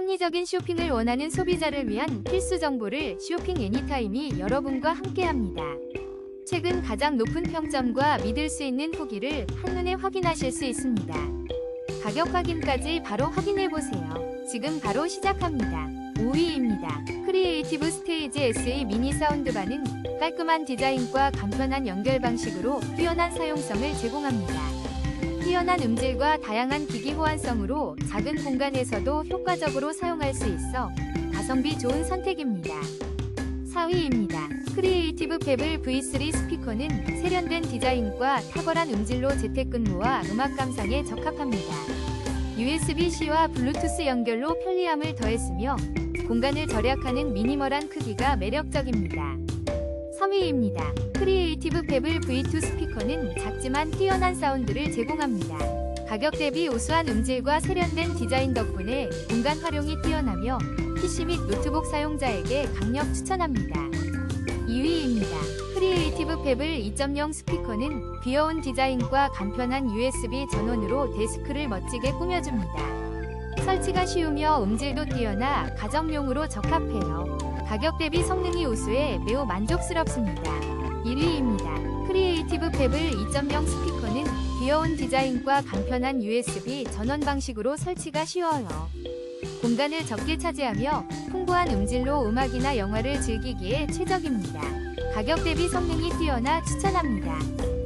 합리적인 쇼핑을 원하는 소비자를 위한 필수 정보를 쇼핑 애니타임이 여러분과 함께합니다. 최근 가장 높은 평점과 믿을 수 있는 후기를 한눈에 확인하실 수 있습니다. 가격 확인까지 바로 확인해 보세요. 지금 바로 시작합니다. 5위입니다. 크리에이티브 스테이지 SE 미니 사운드바는 깔끔한 디자인과 간편한 연결 방식으로 뛰어난 사용성을 제공합니다. 뛰어난 음질과 다양한 기기 호환성으로 작은 공간에서도 효과적으로 사용할 수 있어 가성비 좋은 선택입니다. 4위입니다. 크리에이티브 페블 V3 스피커는 세련된 디자인과 탁월한 음질로 재택근무와 음악 감상에 적합합니다. USB-C와 블루투스 연결로 편리함을 더했으며 공간을 절약하는 미니멀한 크기가 매력적입니다. 3위입니다. 크리에이티브 페블 V2 스피커는 작지만 뛰어난 사운드를 제공합니다. 가격 대비 우수한 음질과 세련된 디자인 덕분에 공간 활용이 뛰어나며 PC 및 노트북 사용자에게 강력 추천합니다. 2위입니다. 크리에이티브 페블 2.0 스피커는 귀여운 디자인과 간편한 USB 전원으로 데스크를 멋지게 꾸며줍니다. 설치가 쉬우며 음질도 뛰어나 가정용으로 적합해요. 가격 대비 성능이 우수해 매우 만족스럽습니다. 1위입니다. 페블 2.0 스피커는 귀여운 디자인과 간편한 USB 전원 방식으로 설치가 쉬워요. 공간을 적게 차지하며 풍부한 음질로 음악이나 영화를 즐기기에 최적입니다. 가격 대비 성능이 뛰어나 추천합니다.